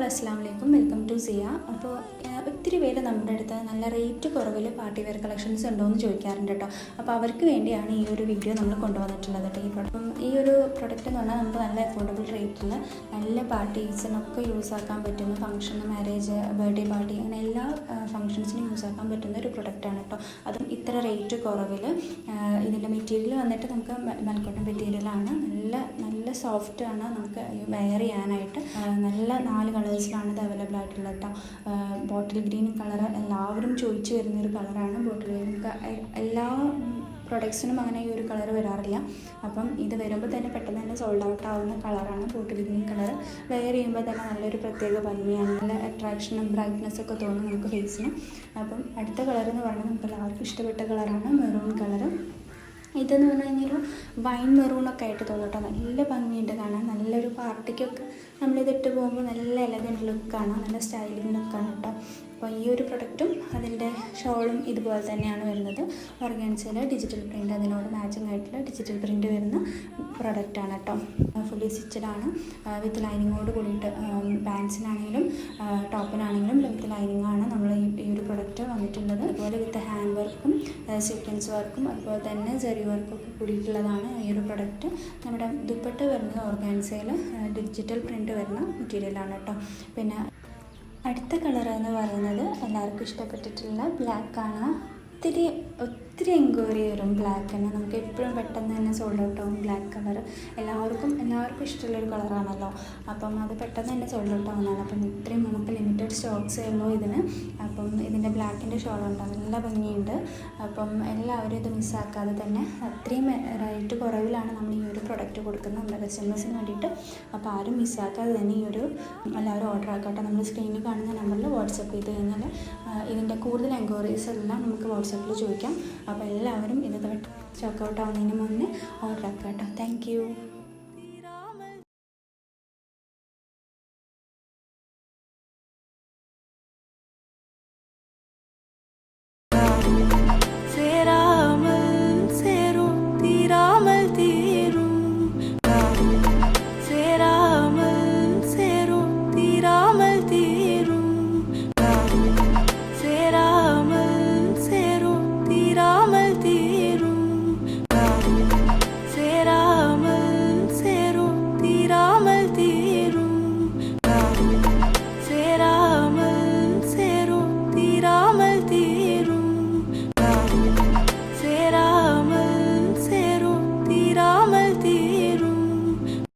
All അസ്സാം വലൈക്കും welcome to സിയ. അപ്പോൾ ഒത്തിരി പേര് നമ്മുടെ അടുത്ത് നല്ല റേറ്റ് കുറവിൽ പാർട്ടി വെയർ കളക്ഷൻസ് ഉണ്ടോ എന്ന് ചോദിക്കാറുണ്ട് കേട്ടോ. അപ്പോൾ അവർക്ക് വേണ്ടിയാണ് ഈ ഒരു വീഡിയോ നമ്മൾ കൊണ്ടുവന്നിട്ടുള്ളത് കേട്ടോ. ഈ പ്രോഡക്റ്റ് ഈ ഒരു പ്രൊഡക്റ്റ് എന്ന് പറഞ്ഞാൽ നമുക്ക് നല്ല അഫോർഡബിൾ റേറ്റിൽ നല്ല പാർട്ടീസിനൊക്കെ യൂസ് ആക്കാൻ പറ്റുന്ന ഫംഗ്ഷൻ മാരേജ് ബർത്ത്ഡേ പാർട്ടി അങ്ങനെ എല്ലാ ഫംഗ്ഷൻസിനും യൂസ് ആക്കാൻ പറ്റുന്ന ഒരു പ്രൊഡക്റ്റാണ് കേട്ടോ. അതും ഇത്ര റേറ്റ് കുറവിൽ ഇതിന്റെ മെറ്റീരിയൽ വന്നിട്ട് നമുക്ക് മലക്കോട്ടം മെറ്റീരിയലാണ്. നല്ല നല്ല സോഫ്റ്റ് ആണ് നമുക്ക് വെയർ ചെയ്യാനായിട്ട്. നല്ല നാല് കളേഴ്സിലാണ് ഇത് അവൈലബിൾ ആയിട്ടുള്ളത് കേട്ടോ ബോട്ടിൽ ഗ്രീൻ കളർ എല്ലാവരും ചോദിച്ചു വരുന്നൊരു കളറാണ് ബോട്ടിൽ ഗ്രീൻ എല്ലാ പ്രൊഡക്ട്സിനും അങ്ങനെ ഈ ഒരു കളർ വരാറില്ല. അപ്പം ഇത് വരുമ്പോൾ തന്നെ പെട്ടെന്ന് തന്നെ സോൾഡ് ഔട്ട് ആവുന്ന കളറാണ് ബോട്ടിൽ ഗ്രീൻ കളർ വെയർ ചെയ്യുമ്പോൾ തന്നെ നല്ലൊരു പ്രത്യേക ഭംഗിയാണ്. നല്ല അട്രാക്ഷനും ബ്രൈറ്റ്നെസ് ഒക്കെ തോന്നും നമുക്ക് ഫേസിന് അപ്പം അടുത്ത കളർ എന്ന് പറഞ്ഞാൽ നമുക്ക് എല്ലാവർക്കും ഇഷ്ടപ്പെട്ട കളറാണ് മെറൂൺ കളർ ഇതെന്ന് പറഞ്ഞു കഴിഞ്ഞാൽ വൈൻ മെറൂണൊക്കെ ആയിട്ട് തോന്നും നല്ല ഭംഗിയുണ്ട് കാണാൻ. നല്ലൊരു പാർട്ടിക്കൊക്കെ നമ്മളിതിട്ട് പോകുമ്പോൾ നല്ല എലഗന്റ് ലുക്കാണ് നല്ല സ്റ്റൈലിംഗ് ലുക്കാണ് കേട്ടോ. അപ്പോൾ ഈ ഒരു പ്രൊഡക്റ്റും അതിന്റെ ഷോളും ഇതുപോലെ തന്നെയാണ് വരുന്നത്. ഓർഗാൻസിയിൽ ഡിജിറ്റൽ പ്രിന്റ് അതിനോട് മാച്ചിങ് ആയിട്ടുള്ള ഡിജിറ്റൽ പ്രിന്റ് വരുന്ന പ്രൊഡക്റ്റാണ് കേട്ടോ. ഫുള്ളി സ്റ്റിച്ചഡാണ് വിത്ത് ലൈനിങ്ങോട് കൂടിയിട്ട് പാൻസിനാണെങ്കിലും ടോപ്പിനാണെങ്കിലും വിത്ത് ലൈനിങ് ആണ് ഒരു പ്രൊഡക്റ്റ് വന്നിട്ടുള്ളത്. അതുപോലെ വിത്ത് ഹാൻഡ് വർക്കും സീക്വൻസ് വർക്കും അതുപോലെ തന്നെ ചെറിയ വർക്കും ഒക്കെ കൂടിയിട്ടുള്ളതാണ് ഈ ഒരു പ്രൊഡക്റ്റ്. നമ്മുടെ ദുപ്പട്ട വരുന്നത് ഓർഗാൻസയിൽ ഡിജിറ്റൽ പ്രിന്റ് വരുന്ന മെറ്റീരിയലാണ് കേട്ടോ. പിന്നെ അടുത്ത കളർ എന്ന് പറയുന്നത് എല്ലാവർക്കും ഇഷ്ടപ്പെട്ടിട്ടുള്ള ബ്ലാക്കാണ്. ഒത്തിരി ഒത്തിരി എൻക്വയറി വരും. ബ്ലാക്ക് തന്നെ. നമുക്ക് എപ്പോഴും പെട്ടെന്ന് തന്നെ സോൾഡ് ഔട്ട് ആവും. ബ്ലാക്ക് കളർ എല്ലാവർക്കും എല്ലാവർക്കും ഇഷ്ടമുള്ളൊരു കളറാണല്ലോ അപ്പം അത് പെട്ടെന്ന് തന്നെ സോൾഡ് ഔട്ട് ആവുന്നതാണ്. അപ്പം ഇത്രയും നമുക്ക് ലിമിറ്റഡ് സ്റ്റോക്സേ ഉള്ളൂ ഇതിന്. അപ്പം ഇതിന്റെ ബ്ലാക്കിന്റെ ഷോളുണ്ട് നല്ല ഭംഗിയുണ്ട്. അപ്പം എല്ലാവരും ഇത് മിസ്സാക്കാതെ തന്നെ അത്രയും റേറ്റ് കുറവിലാണ് നമ്മൾ ഈ ഒരു പ്രൊഡക്റ്റ് കൊടുക്കുന്നത്. നമ്മുടെ കസ്റ്റമേഴ്സിന് വേണ്ടിയിട്ട്. അപ്പോൾ ആരും മിസ്സാക്കാതെ തന്നെ ഈ ഒരു എല്ലാവരും ഓർഡർ ആക്കട്ടെ. നമ്മൾ സ്ക്രീനിൽ കാണുന്ന നമ്പറിൽ വാട്സപ്പ് ചെയ്ത് കഴിഞ്ഞാൽ ഇതിന്റെ കൂടുതൽ എൻക്വയറീസ് എല്ലാം നമുക്ക് വാട്സപ്പിൽ ചോദിക്കാം. അപ്പോൾ എല്ലാവരും ഇത് ഔട്ട് ആവുന്നതിന് മുന്നേ ഓർഡർ ആക്കാം കേട്ടോ. താങ്ക്